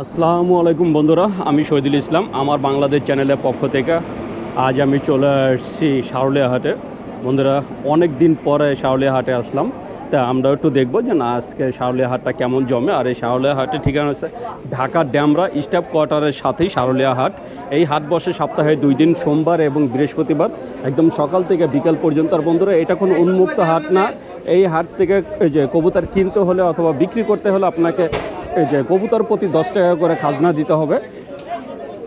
আসসালামু আলাইকুম বন্ধুরা, আমি শহীদুল ইসলাম, আমার বাংলাদেশ চ্যানেলের পক্ষ থেকে আজ আমি চলে আসছি শাওলিয়া হাটে। বন্ধুরা অনেক দিন পরে শাওলিয়া হাটে আসলাম, তা আমরা একটু দেখব যে না, আজকে শাওলিয়া হাটটা কেমন জমে, আর এই শাওলিয়া হাটের ঠিকানা হচ্ছে ঢাকার ড্যামরা স্টাফ কোয়ার্টারের সাথেই শাওলিয়া হাট। এই হাট বসে সপ্তাহে দুই দিন, সোমবার এবং বৃহস্পতিবার, একদম সকাল থেকে বিকাল পর্যন্ত। আর বন্ধুরা, এটা কোনো উন্মুক্ত হাট না, এই হাট থেকে যে কবুতর কিনতে হলে অথবা বিক্রি করতে হলে আপনাকে এই যে কবুতর প্রতি দশ টাকা করে খাজনা দিতে হবে।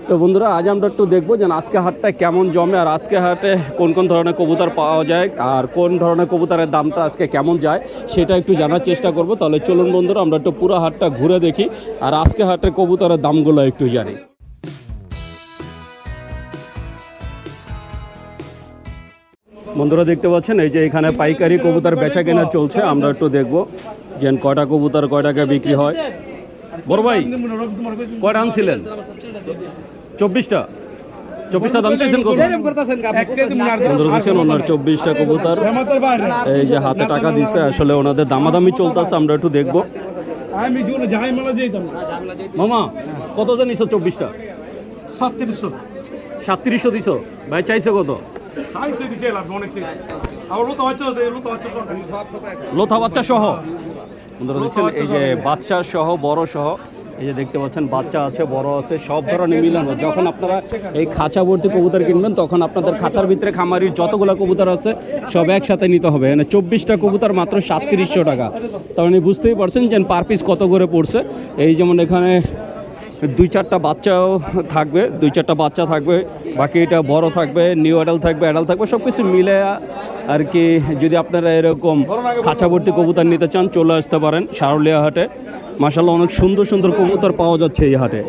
তো বন্ধুরা, আজ আমরা একটু দেখব যে আজকে হাটটা কেমন জমে আর আজকে হাটে কোন কোন ধরনের কবুতর পাওয়া যায় আর কোন ধরনের কবুতরের দামটা আজকে কেমন যায় সেটা একটু জানার চেষ্টা করব। তাহলে চলুন বন্ধুরা, আমরা একটু পুরো হাটটা ঘুরে দেখি আর আজকে হাটের কবুতরের দামগুলো একটু জানি। বন্ধুরা, দেখতে পাচ্ছেন, এই যে এখানে পাইকারি কবুতর বেচা কেনা চলছে। আমরা একটু দেখব যে কয়টা কবুতর কয় টাকায় বিক্রি হয়। বড় ভাই কয়টা আনছিলেন? চব্বিশটা। চব্বিশটা দাম চাইছেন কত? বন্ধুরা চব্বিশটা কবুতর। এই যে হাতে টাকা দিচ্ছে আসলে ওনাদের দামাদামি চলতেছে আমরা একটু দেখব। মামা কত দেন নিছো চব্বিশটা? সাতত্রিশশো। সাতত্রিশশো দিছো? ভাই চাইছে কত? লোথা বাচ্চা সহ? বন্ধুরা দেখছেন? এই যে বাচ্চা সহ বড় সহ এই যে দেখতে পাচ্ছেন বাচ্চা আছে বড় আছে সব ধরনের মিলানো যখন আপনারা এই খাঁচা ভর্তি কবুতর কিনবেন তখন আপনাদের খাঁচার ভিতরে খামারির যতগুলো কবুতর আছে সব একসাথে নিতে হবে। মানে চব্বিশটা কবুতর মাত্র সাতত্রিশশো টাকা। তার মানে বুঝতেই পারছেন যে পার পিস কত করে পড়ছে। এই যেমন এখানে দুই চারটা বাচ্চাও থাকবে দুই চারটা বাচ্চা থাকবে বাকি এটা বড় থাকবে নিউ অ্যাডাল থাকবে অ্যাডাল থাকবে সব কিছু মিলে আর কি যদি আপনারা এরকম খাঁচাবর্তী কবুতর নিতে চান চলে আসতে পারেন সারুলিয়া হাটে। মাসাল্লাহ অনেক সুন্দর সুন্দর কবুতর পাওয়া যাচ্ছে এই হাটে।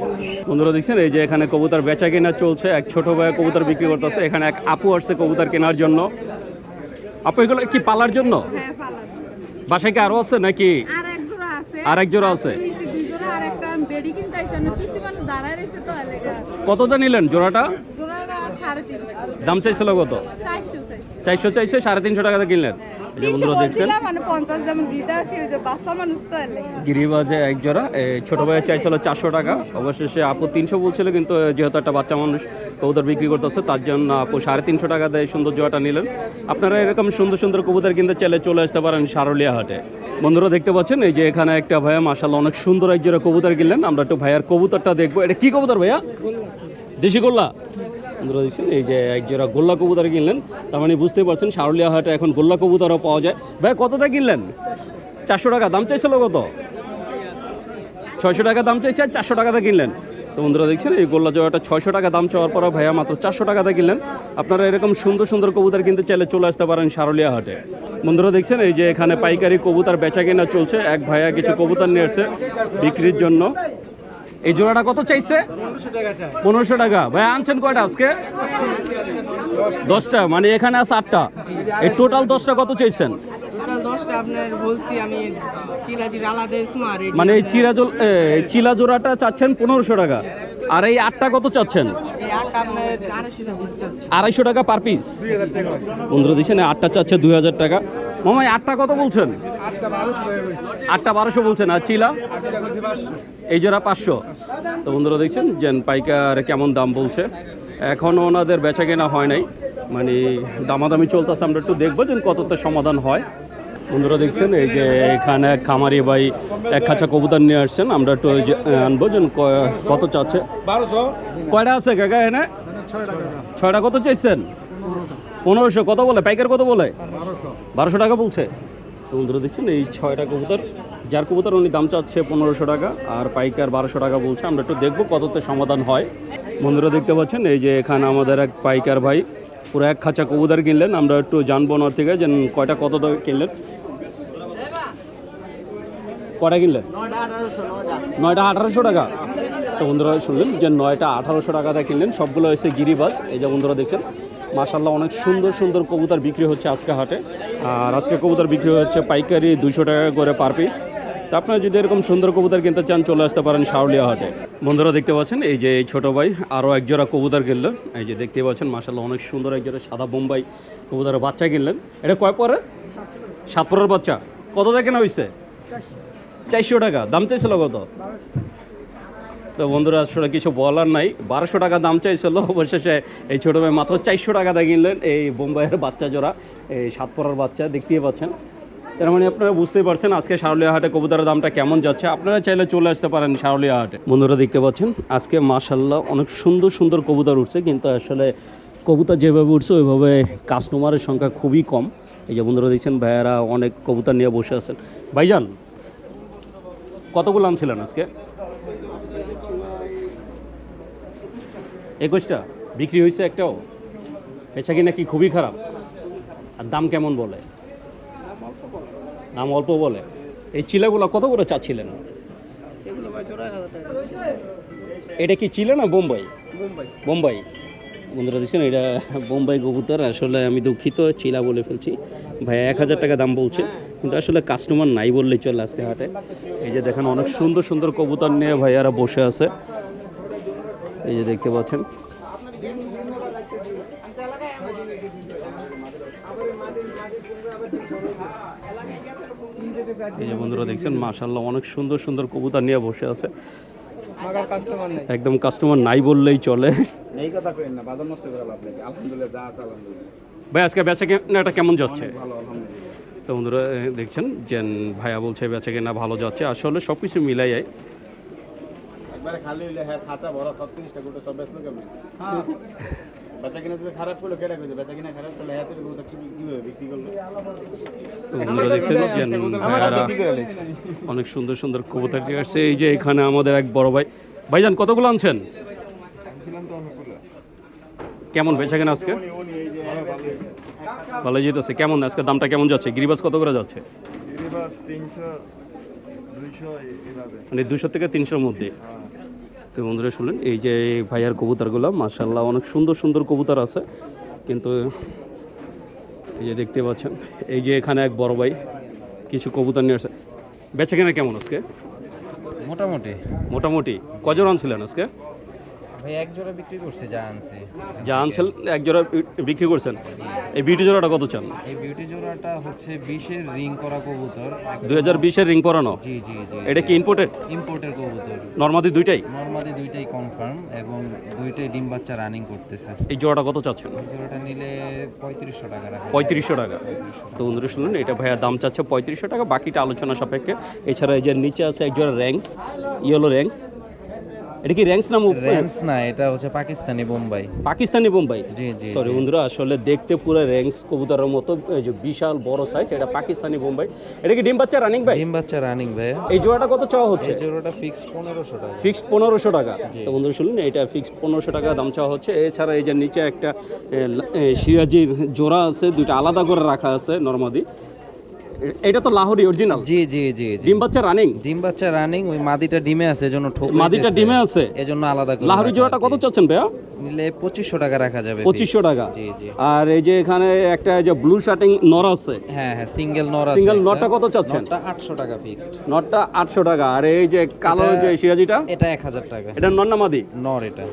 বন্ধুরা দেখছেন এই যে এখানে কবুতর বেচা কেনা চলছে এক ছোট ভাই কবুতর বিক্রি করতেছে এখানে এক আপু আসছে কবুতর কেনার জন্য। আপু এগুলো কি পালার জন্য? হ্যাঁ। বাসায় কি আরও আছে নাকি? আর এক জোড়া আছে। কতটা নিলেন? জোড়াটা? দাম চাইছিল কত? চারশো চাইছে সাড়ে তিনশো টাকাতে কিনলেন। যে বন্ধুরা দেখছেন? মানে গিরিবাজে এক জোড়া ছোট ভাইয়ের চাইছিল চারশো টাকা অবশেষে আপু তিনশো বলছিল কিন্তু যেহেতু একটা বাচ্চা মানুষ কবুতর বিক্রি করতেছে তার জন্য আপু সাড়ে তিনশো টাকা দেয় সুন্দর নিলেন। আপনারা এরকম সুন্দর সুন্দর কবুতর কিনতে চাইলে চলে আসতে পারেন সারলিয়া হাটে। বন্ধুরা দেখতে পাচ্ছেন এই যে এখানে একটা ভাইয়া মাসাল্লাহ অনেক সুন্দর এক জোড়া কবুতর কিনলেন। আমরা একটু ভাইয়ার কবুতরটা দেখব। এটা কি কবুতর ভাইয়া? দেশি গোল্লা? বন্ধুরা দেখছেন এই যে এক জোড়া গোল্লা কবুতর কিনলেন, তার মানে বুঝতেই পারছেন সারলিয়া হাটে এখন গোল্লা কবুতরও পাওয়া যায়। ভাই, কতটা কিনলেন? চারশো টাকা, দাম চাইছিল কত? ছয়শো টাকা দাম চাইছে আর চারশো টাকাতে কিনলেন। তো বন্ধুরা দেখছেন, এই গোল্লা জোড়াটা ছয়শো টাকা দাম চাওয়ার পরে ভাইয়া মাত্র চারশো টাকাতে কিনলেন। আপনারা এরকম সুন্দর সুন্দর কবুতর কিনতে চাইলে চলে আসতে পারেন সারলিয়া হাটে। বন্ধুরা দেখছেন, এই যে এখানে পাইকারি কবুতর বেচা কেনা চলছে। এক ভাইয়া কিছু কবুতর নিয়ে এসছে বিক্রির জন্য। এই জোড়াটা কত চাইছে? পনেরোশো টাকা। ভাই আনছেন কয়টা আজকে? দশটা মানে এখানে আছে আটটা। এই টোটাল দশটা কত চাইছেন? মানে এই চিরাজল চিলা জোড়াটা চাচ্ছেন পনেরোশো টাকা। আর এই আটটা কত চাচ্ছেন? আড়াইশো টাকা পার পিস বন্ধুরা দিচ্ছেন আটটা চাচ্ছে দুই হাজার টাকা। মামা, এই আটটা কত বলছেন? আটটা বারোশো বলছেন। আর চিলা? এই জোড়া পাঁচশো। তো বন্ধুরা, দেখছেন যে পাইকার কেমন দাম বলছে। এখনও ওনাদের বেচা কেনা হয় নাই। মানে দামাদামি চলতেছে, আমরা একটু দেখব যে কতটা সমাধান হয়। বন্ধুরা দেখছেন এই যে এখানে খামারি ভাই এক খাঁচা কবুতর নিয়ে আসছেন আমরা একটু আনব যে ক- কত চাচ্ছে? বারোশো। কয়টা আছে কাকা এনে ছয়টা কত চাইছেন? পনেরোশো কত বলে? পাইকার কত বলে? বারোশো। টাকা বলছে। তো বন্ধুরা দেখছেন এই ছয়টা কবুতর যার কবুতর উনি দাম চাচ্ছে পনেরোশো টাকা আর পাইকার বারোশো টাকা বলছে আমরা একটু দেখব কততে সমাধান হয়। বন্ধুরা দেখতে পাচ্ছেন এই যে এখানে আমাদের এক পাইকার ভাই পুরো এক খাঁচা কবুতর কিনলেন। আমরা একটু জানব ওনার থেকে যে কয়টা, কত কিনলেন? কয়টা কিনলেন? নয়টা আঠারোশো টাকা। তো বন্ধুরা, শুনলেন যে নয়টা আঠারোশো টাকাতে কিনলেন। সবগুলো হচ্ছে গিরিবাজ। এই যে বন্ধুরা দেখছেন মাসাল্লাহ অনেক সুন্দর সুন্দর কবুতর বিক্রি হচ্ছে আজকে হাটে। আর আজকে কবুতর বিক্রি হচ্ছে পাইকারি দুশো টাকা করে পার পিস আপনারা যদি এরকম সুন্দর কবুতর কিনতে চান, চলে আসতে পারেন শাওলিয়া হাটে। বন্ধুরা দেখতে পাচ্ছেন, এই যে এই ছোটো ভাই আরও একজোড়া কবুতর কিনলেন এই যে দেখতে পাচ্ছেন মাসাল্লাহ অনেক সুন্দর এক জোড়া সাদা বোম্বাই কবুতরের বাচ্চা কিনলেন। এটা কয় পরে সাত পরের বাচ্চা। কত টাকা কেনা হয়েছে চারশো টাকা। দাম চাইছিল কত? তো বন্ধুরা, আসলে কিছু বলার নাই। বারোশো টাকা দাম চাইছিল, অবশেষে এই ছোটো ভাই মাত্র চারশো টাকা দিয়ে কিনলেন। এই বোম্বাইয়ের বাচ্চা জোড়া, এই সাত পরার বাচ্চা, দেখতেই পাচ্ছেন। তার মানে আপনারা বুঝতেই পারছেন আজকে শারলিয়া হাটে কবুতরের দামটা কেমন যাচ্ছে। আপনারা চাইলে চলে আসতে পারেন শারলিয়া হাটে। বন্ধুরা দেখতে পাচ্ছেন, আজকে মাশাল্লাহ অনেক সুন্দর সুন্দর কবুতর উঠছে, কিন্তু আসলে কবুতর যেভাবে উঠছে, ওইভাবে কাস্টমারের সংখ্যা খুবই কম। এই যে বন্ধুরা দেখছেন, ভাইয়ারা অনেক কবুতর নিয়ে বসে আছেন। ভাইজান, কতগুলো আনছিলেন আজকে? একুশটা। বিক্রি হয়েছে একটাও? কিনা কি খুবই খারাপ? আর দাম কেমন বলে? দাম অল্প বলে। এই চিলাগুলো কত করে চাচ্ছিলেন। এটা কি চিলে না বোম্বাই? বোম্বাই। বোম্বাই। বন্ধুরা দিচ্ছেন এটা বোম্বাই কবুতর। আসলে আমি দুঃখিত চিলা বলে ফেলছি। ভাই এক হাজার টাকা দাম বলছে। কিন্তু আসলে কাস্টমার নাই বললেই চলে আজকে হাটে। এই যে দেখেন অনেক সুন্দর সুন্দর কবুতর নিয়ে ভাইয়ারা বসে আছে। এই যে দেখতে পাচ্ছেন। এই যে বন্ধুরা দেখছেন মাশাল্লাহ অনেক সুন্দর সুন্দর কবুতর নিয়ে বসে আছে। মাগার কাস্টমার নেই। একদম কাস্টমার নাই বললেই চলে। এই কথা কইেন না বাজার নষ্ট করে লাভ নেই। আলহামদুলিল্লাহ যা আছে আলহামদুলিল্লাহ। ভাই আজকে বেচা কেনাটা কেমন যাচ্ছে? ভালো আলহামদুলিল্লাহ। তো বন্ধুরা দেখছেন যে ভাইয়া বলছে বেচা কেনা ভালো যাচ্ছে। আসলে সব কিছু মিলাই যায় একবারে খালি হইলে হ্যাঁ খাঁচা ভরা ছত্রিশটা গোটা সব বেচলো কেমন? বেচা কিনা যদি খারাপ করল কেটা কইছে? বেচা কিনা খারাপ করলে হ্যাঁ গোটা কীভাবে বিক্রি করল? তো দেখছেন ভাইয়ারা অনেক সুন্দর সুন্দর কবুতর নিয়ে আসছে। এই যে এখানে আমাদের এক বড় ভাই। ভাইজান কতগুলো আনছেন? কেমন বেচা কেনা আজকে? ভালো যেতেছে। কেমন আজকে দামটা কেমন যাচ্ছে? গিরিবাস কত করে যাচ্ছে? মানে দুশো থেকে তিনশোর মধ্যে। তো বন্ধুরা শুনলেন এই যে ভাইয়ার কবুতরগুলো মার্শাল্লাহ অনেক সুন্দর সুন্দর কবুতর আছে। কিন্তু এই যে দেখতে পাচ্ছেন এই যে এখানে এক বড় ভাই কিছু কবুতর নিয়ে আসছে বেচা কেনা কেমন আজকে? মোটামুটি। মোটামুটি। কজন আনছিলেন আজকে? ভাই এক জোড়া বিক্রি করছি যা আনছি। যা আনছেন এক জোড়া বিক্রি করছেন। এই বিউটি জোড়াটা কত চান? এই বিউটি জোড়াটা হচ্ছে বিশের রিং করা কবুতর। দুই হাজার বিশের রিং পরানো জি জি জি এটা কি ইম্পোর্টেড ইম্পোর্টের কবুতর। নর্মাদি দুইটাই? নর্মাদি দুইটাই কনফার্ম এবং দুইটাই ডিম বাচ্চা রানিং করতেছে। এই জোড়াটা কত চাচ্ছেন? জোড়াটা নিলে পঁয়ত্রিশশো টাকা পঁয়ত্রিশশো টাকা। তো এটা ভাইয়া দাম চাচ্ছে পঁয়ত্রিশশো টাকা বাকিটা আলোচনা সাপেক্ষে। এছাড়া এই যে নিচে আছে একজোড়া র্যাঙ্কস ইয়েলো র্যাঙ্কস এটা কি র্যাঙ্কস নাম র্যান্স না এটা হচ্ছে পাকিস্তানি বোম্বাই। পাকিস্তানি বোম্বাই? জি জি সরি বন্ধুরা আসলে দেখতে পুরো র্যাঙ্কস কবুতরের মতো যে বিশাল বড় সাইজ এটা পাকিস্তানি বোম্বাই। এটা কি ডিম বাচ্চা রানিং ভাই? ডিম বাচ্চা রানিং ভাই। এই জোড়াটা কত চাওয়া হচ্ছে? এই জোড়াটা ফিক্সড পনেরোশো টাকা। ফিক্সড পনেরোশো টাকা। তো বন্ধুরা শুনুন এটা ফিক্সড পনেরোশো টাকা দাম চাওয়া হচ্ছে। এছাড়া এই যে নিচে একটা সিরাজির জোড়া আছে দুইটা আলাদা করে রাখা আছে নর্মাদি এটা তো লাহোরি অরিজিনাল জি জি জি ডিম বাচ্চা রানিং ডিম বাচ্চা রানিং ওই মাদিটা ডিমে আছে এজন্য ঠোক মাদিটা ডিমে আছে? এজন্য আলাদা করে লাহোরি জোড়াটা কত চাচ্ছেন ভাইয়া? নিলে পঁচিশশো টাকা রাখা যাবে পঁচিশশো টাকা। জি জি। আর এই যে এখানে একটা যে ব্লু শার্টিং নর আছে। হ্যাঁ হ্যাঁ সিঙ্গেল নর আছে। একটা। নরটা কত চাচ্ছেন? নরটা আটশো টাকা ফিক্সড নরটা আটশো টাকা। আর এই যে কালো যে সিরাজিটা? এটা এক হাজার টাকা। এটা নর না মাদি? নর এটা।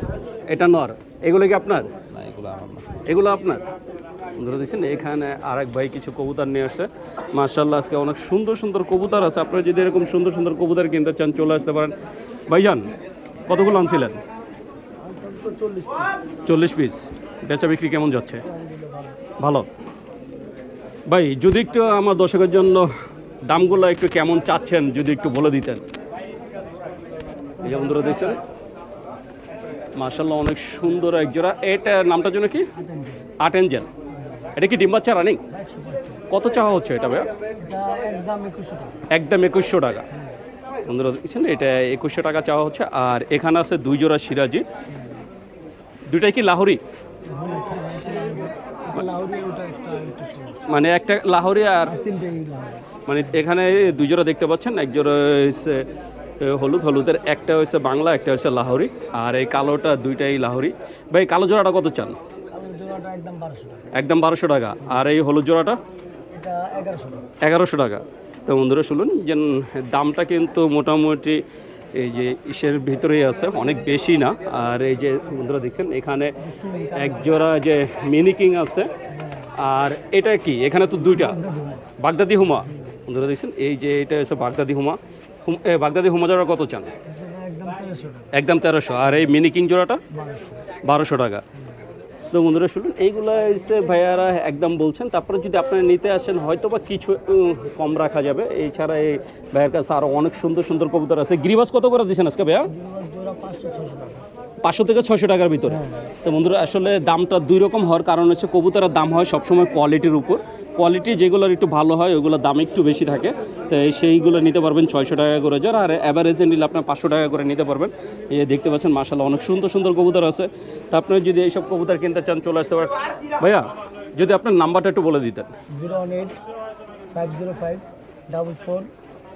এটা নর। এগুলো কি আপনার? না এগুলো আমার না। এগুলো আপনার? ধরে দিচ্ছেন এখানে আরেক ভাই কিছু কবুতর নিয়ে আসছে। মার্শাল্লাহ আজকে অনেক সুন্দর সুন্দর কবুতর আছে। আপনারা যদি এরকম সুন্দর সুন্দর কবুতর কিনতে চান চলে আসতে পারেন। ভাইজান কতগুলো আনছিলেন? চল্লিশ পিস। বেচা বিক্রি কেমন যাচ্ছে? ভালো। ভাই যদি একটু আমার দর্শকের জন্য দামগুলো একটু কেমন চাচ্ছেন যদি একটু বলে দিতেন। এই যে বন্ধুরা দেখছেন? মার্শাল্লাহ অনেক সুন্দর এক জোড়া। এটা নামটার জন্য কি? আট এঞ্জেল। এটা কি ডিম বাচ্চা রানিং কত চাওয়া হচ্ছে এটা ভাইয়া? একদম একুশশো টাকা। বন্ধুরা, দেখছেন? এটা একুশশো টাকা চাওয়া হচ্ছে। আর এখানে আছে দুই জোড়া সিরাজি। দুইটাই কি লাহোরি? মানে একটা লাহোরি আর মানে এখানে দুই জোড়া দেখতে পাচ্ছেন। এক জোড়া হচ্ছে হলুদ। হলুদের একটা হচ্ছে বাংলা, একটা হচ্ছে লাহোরি। আর এই কালোটা দুইটাই লাহোরি। ভাই, কালো জোড়াটা কত চান? একদম বারোশো টাকা। আর এই হলুদ জোড়াটা? এগারোশো টাকা। তো বন্ধুরা শুনুন যে দামটা কিন্তু মোটামুটি এই যে ইসের ভিতরেই আছে অনেক বেশি না। আর এই যে বন্ধুরা দেখছেন এখানে এক জোড়া যে মিনি কিং আছে। আর এটা কি? এখানে তো দুইটা। বাগদাদি হুমা। বন্ধুরা দেখছেন এই যে এটা হচ্ছে বাগদাদি হুমা। বাগদাদি হুমা জোড়া কত চান? একদম তেরোশো আর এই মিনি কিং জোড়াটা? বারোশো টাকা। তো বন্ধুরা শুনুন, এইগুলো এসে ভাইয়ারা একদম বলছেন, তারপরে যদি আপনারা নিতে আসেন হয়তো বা কিছু কম রাখা যাবে। এছাড়া এই ভাইয়ের কাছে আরও অনেক সুন্দর সুন্দর কবুতর আছে। গিরিবাস কত করে দিচ্ছেন আজকে ভাইয়া? পাঁচশো থেকে ছশো টাকার ভিতরে। তো বন্ধুরা, আসলে দামটা দুই রকম হওয়ার কারণ হচ্ছে কবুতরের দাম হয় সবসময় কোয়ালিটির উপর। কোয়ালিটি যেগুলোর একটু ভালো হয় ওগুলোর দাম একটু বেশি থাকে। তো সেইগুলো নিতে পারবেন ছয়শো টাকা করে যার আর অ্যাভারেজে নিলে আপনার পাঁচশো টাকা করে নিতে পারবেন। এই দেখতে পাচ্ছেন মাসাল্লাহ অনেক সুন্দর সুন্দর কবুতর আছে। তা আপনি যদি এইসব কবুতর কিনতে চান চলে আসতে পারেন। ভাইয়া যদি আপনার নাম্বারটা একটু বলে দিতেন। Zero one eight five zero five double four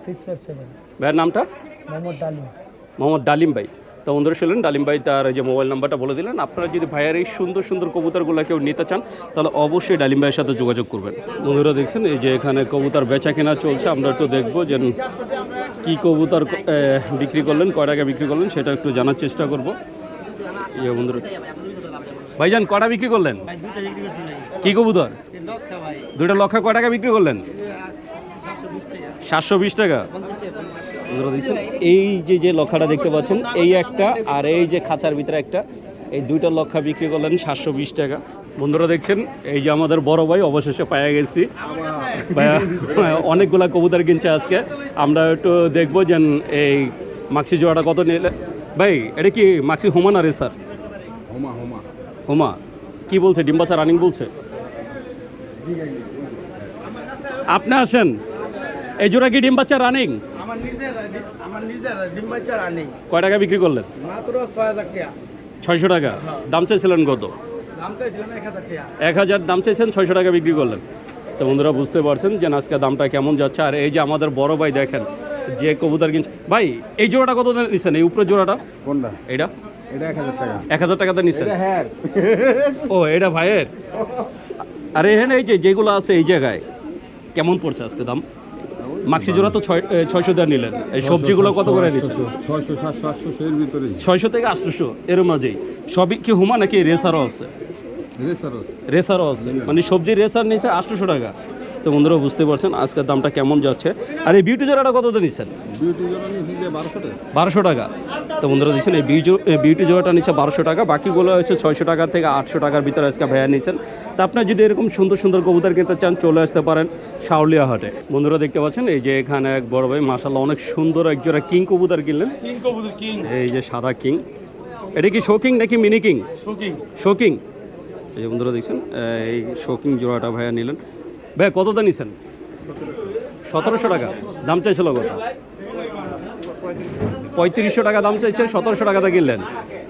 six five seven. ভাইয়ের নামটা? মোহাম্মদ ডালিম। মোহাম্মদ ডালিম ভাই। তো বন্ধুরা শুনলেন ডালিম ভাই তার যে মোবাইল নাম্বারটা বলে দিলেন। আপনারা যদি ভাইয়ের এই সুন্দর সুন্দর কবুতরগুলো কেউ নিতে চান তাহলে অবশ্যই ডালিম ভাইয়ের সাথে যোগাযোগ করবেন। বন্ধুরা দেখছেন এই যে এখানে কবুতর বেচা কেনা চলছে আমরা একটু দেখব যে কি কবুতর বিক্রি করলেন কয় টাকা বিক্রি করলেন সেটা একটু জানার চেষ্টা করব। ইয়ে বন্ধুরা ভাইজান কটা বিক্রি করলেন? কি কবুতর? দুইটা লক্ষ কয় টাকা বিক্রি করলেন? সাতশো বিশ টাকা। এই যে যে লক্ষাটা দেখতে পাচ্ছেন এই একটা আর এই যে খাঁচার ভিতরে একটা এই দুইটা লক্ষা বিক্রি করলেন সাতশো বিশ টাকা। বন্ধুরা দেখছেন এই যে আমাদের বড় ভাই অবশেষে পাওয়া গেছি। অনেকগুলা কবুতর কিনছে আজকে। আমরা একটু দেখব যে এই মাক্সি জোড়াটা কত নিলে। ভাই এটা কি মাক্সি হোমা না রে স্যার হোমা হোমা। হোমা। কি বলছে? ডিম্বাচা রানিং বলছে? আপনি আসেন। এই জোড়া কি ডিম বাচ্চা রানিং? আমার নিজের আমার নিজের ডিম বাচ্চা রানিং কয় টাকা বিক্রি করলেন? মাত্র ছয় হাজার টাকা। ছয়শো টাকা। দাম চাইছিলেন কত? দাম চাইছিলাম এক হাজার টাকা। এক হাজার দাম চাইছেন ছয়শো টাকা বিক্রি করলেন। তো বন্ধুরা বুঝতে পারছেন যে আজকে দামটা কেমন যাচ্ছে। আর এই যে আমাদের বড় ভাই দেখেন যে কবুতর কিনছে। ভাই এই জোড়াটা কত নিচ্ছেন এই উপরের জোড়াটা? কোনটা? এইটা? এটা এক হাজার টাকাতে নিচ্ছেন হ্যাঁ। ও এটা ভাইয়ের? আরে এখানে এই যে যেগুলো আছে এই জায়গায় কেমন পড়ছে আজকে দাম? মাক্সি জোড়া তো ছয় ছয়শো দেওয়া নিলেন। এই সবজিগুলো কত করে নিচ্ছেন ছয়শো সাতশো আটশো এর ভিতরে ছয়শো থেকে আটশোশো এর মাঝেই। সবই কি হুমা নাকি রেসারও আছে? রেসারও আছে। মানে সবজি রেসার নিচ্ছে আটশোশো টাকা। তো বন্ধুরা বুঝতে পারছেন আজকের দামটা কেমন যাচ্ছে। আর এই বিউটি জোড়াটা কত নিচ্ছেন? বারোশো টাকা। তো বন্ধুরা দিচ্ছেন এই বিউটি বিউটি জোড়াটা নিচ্ছে বারোশো টাকা। বাকিগুলো হচ্ছে ছয়শো টাকা থেকে আটশো টাকার ভিতরে আজকে ভাইয়া নিচ্ছেন। তা আপনার যদি এরকম সুন্দর সুন্দর কবুতর কিনতে চান চলে আসতে পারেন শাওলিয়া হাটে। বন্ধুরা দেখতে পাচ্ছেন এই যে এখানে এক বড় ভাই মাসাল্লাহ অনেক সুন্দর এক জোড়া কিং কবুতর কিনলেন। কিং কবুতর কিং। এই যে সাদা কিং। এটা কি শোকিং নাকি মিনি কিং? শোকিং। শোকিং। এই যে বন্ধুরা দেখছেন এই শোকিং জোড়াটা ভাইয়া নিলেন। ভাই কতটা নিছেন? সতেরোশো টাকা। দাম চাইছিল কত? পঁয়ত্রিশশো টাকা দাম চাইছে সতেরোশো টাকাতে কিনলেন।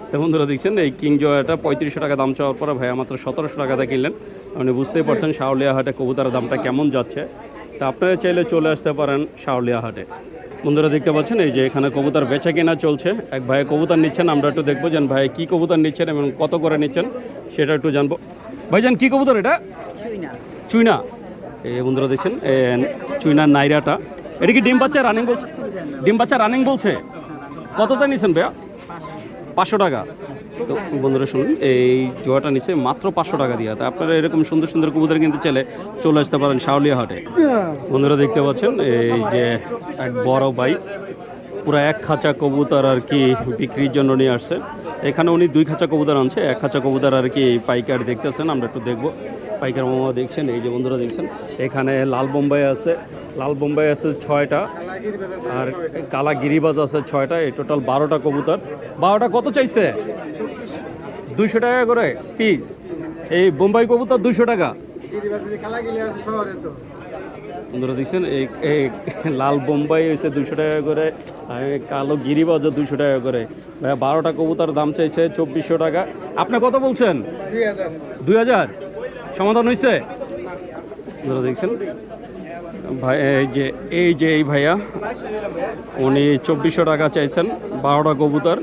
তো বন্ধুরা দেখছেন এই কিং জোয়াটা পঁয়ত্রিশশো টাকা দাম চাওয়ার পরে ভাইয়া মাত্র সতেরোশো টাকাতে কিনলেন। আপনি বুঝতেই পারছেন শাওলিয়া হাটে কবুতরের দামটা কেমন যাচ্ছে। তা আপনারা চাইলে চলে আসতে পারেন শাওলিয়া হাটে। বন্ধুরা দেখতে পাচ্ছেন এই যে এখানে কবুতর বেচা কেনা চলছে। এক ভাই কবুতার নিচ্ছেন আমরা একটু দেখব যেন ভাই কী কবুতার নিচ্ছেন এবং কত করে নিচ্ছেন সেটা একটু জানব। ভাই ভাইজান কী কবুতর এটা? চুইনা। চুইনা। এই বন্ধুরা দেখছেন চুইনার নাইরাটা। এটা কি ডিম বাচ্চা রানিং বলছে? ডিম বাচ্চা রানিং বলছে? কতটা নিছেন ভাইয়া? পাঁচশো টাকা। তো বন্ধুরা শুনুন, এই জোয়াটা নিচে মাত্র পাঁচশো টাকা দিয়ে। তা আপনারা এরকম সুন্দর সুন্দর কবুতর কিনতে চাইলে চলে আসতে পারেন শাওলিয়া হাটে বন্ধুরা দেখতে পাচ্ছেন, এই যে এক বড় ভাই, পুরো এক খাঁচা কবুতর আর কি বিক্রির জন্য নিয়ে আসছে। এখানে উনি দুই খাঁচা কবুতর আনছে, এক খাঁচা কবুতর আর কি পাইকার দেখতেছেন, আমরা একটু দেখব। পাইকার মামা দেখছেন, এই যে বন্ধুরা দেখছেন, এখানে লাল বোম্বাই আছে। লাল বোম্বাই আছে ছয়টা, আর কালা গিরিবাজ আছে ছয়টা, এই টোটাল বারোটা কবুতর। বারোটা কত চাইছে? দুইশো টাকা করে পিস এই বোম্বাই কবুতর দুশো টাকা। বন্ধুরা দেখছেন, এই লাল বোম্বাই হয়েছে দুশো টাকা করে কালো গিরিবাজও দুশো টাকা করে। ভাই বারোটা কবুতার দাম চাইছে চব্বিশশো টাকা। আপনি কত বলছেন? দুই হাজার। সমাধান হয়েছে দেখছেন? ভাই, এই যে এই যে এই ভাইয়া, উনি চব্বিশশো টাকা চাইছেন, বারোটা কবুতর।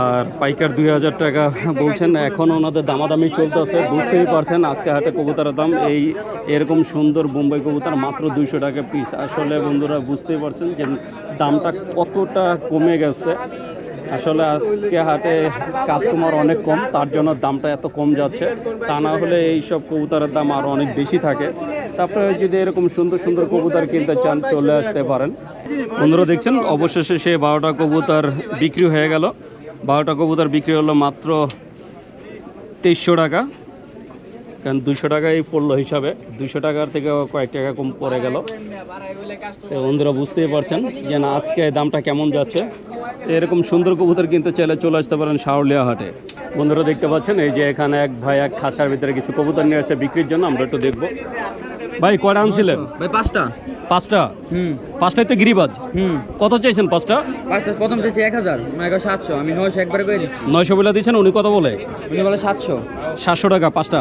আর পাইকার দুই হাজার টাকা বলছেন, এখন ওনাদের দামাদামি চলতেছে, বুঝতেই পারছেন আজকে হাটে কবুতরের দাম। এই এরকম সুন্দর বোম্বাই কবুতর মাত্র দুইশো টাকা পিস আসলে বন্ধুরা বুঝতেই পারছেন যে দামটা কতটা কমে গেছে। আসলে আজকে হাটে কাস্টমার অনেক কম, তার জন্য দামটা এত কম যাচ্ছে। তা না হলে এইসব কবুতরের দাম আরও অনেক বেশি থাকে। তারপরে যদি এরকম সুন্দর সুন্দর কবুতর কিনতে চান, চলে আসতে পারেন। বন্ধুরা দেখছেন, অবশেষে সে বারোটা কবুতর বিক্রি হয়ে গেল। বারোটা কবুতর বিক্রি হলো মাত্র তেইশশো টাকা। কারণ দুশো টাকাই পড়ল হিসাবে। দুশো টাকার থেকে কয়েক টাকা কম পড়ে গেল। তো বন্ধুরা বুঝতেই পারছেন যে না, আজকে দামটা কেমন যাচ্ছে। এরকম সুন্দর কবুতর কিনতে চাইলে চলে আসতে পারেন শাওলিয়া হাটে। বন্ধুরা দেখতে পাচ্ছেন, এই যে এখানে এক ভাই এক খাঁচার ভিতরে কিছু কবুতর নিয়ে আসে বিক্রির জন্য আমরা একটু দেখব। ভাই কয়টা আনছিলেন? ভাই পাঁচটা। পাঁচটা? হুম। পাঁচটাই তো গিরিবাজ। হুম। কত চাইছেন পাঁচটা? পাঁচটা প্রথম চেয়েছি এক হাজার মানে সাতশো। আমি নয়শো একবার করে দিচ্ছি নয়শো বলে দিয়েছেন উনি কত বলে? উনি বলে সাতশো। সাতশো টাকা পাঁচটা।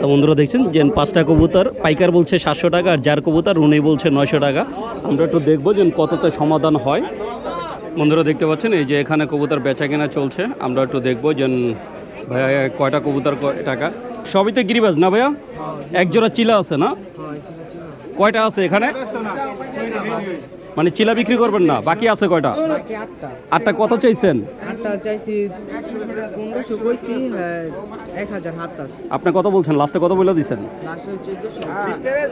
তো বন্ধুরা দেখছেন যে পাঁচটা কবুতর পাইকার বলছে সাতশো টাকা আর যার কবুতর উনি বলছে নয়শো টাকা। আমরা একটু দেখব যে কততে সমাধান হয়। বন্ধুরা দেখতে পাচ্ছেন এই যে এখানে কবুতর বেচা কেনা চলছে আমরা একটু দেখব যে ভাইয়া কয়টা কবুতর টাকা? সবই তো গিরিবাজ না ভাইয়া? একজোড়া চিলা আছে না? কয়টা আছে এখানে? মানে চিলা বিক্রি করবেন না বাকি আছে কয়টা? আটটা। কত চাইছেন? হ্যাঁ, আপনি কত বলছেন? লাস্টে কত বলে দিচ্ছেন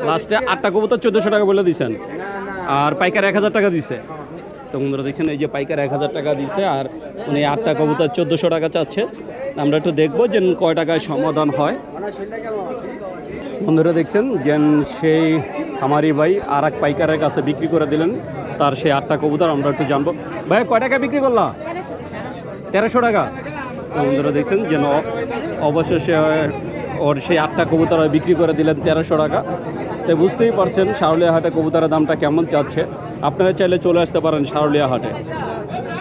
লাস্ট আটটা কবুতর চোদ্দশো টাকা বলে দিছেন। আর পাইকার এক হাজার টাকা দিছে। তো বন্ধুরা দেখছেন, এই যে পাইকার এক হাজার টাকা দিছে আর উনি আটটা কবুতর চোদ্দোশো টাকা চাচ্ছে। আমরা একটু দেখব যে কয় টাকায় সমাধান হয়। বন্ধুরা দেখছেন যে সেই খামারি ভাই আর এক পাইকারের কাছে বিক্রি করে দিলেন, তার সেই আটটা কবুতর, আমরা একটু জানব। ভাই কয় টাকা বিক্রি করলা? তেরোশো টাকা। বন্ধুরা দেখছেন, যেন অবশেষে ওর সেই আটটা কবুতর বিক্রি করে দিলেন তেরোশো টাকা। তো বুঝতেই পারছেন শারলিয়া হাটে কবুতরের দামটা কেমন চাচ্ছে। আপনারা চাইলে চলে আসতে পারেন সারুলিয়া হাটে।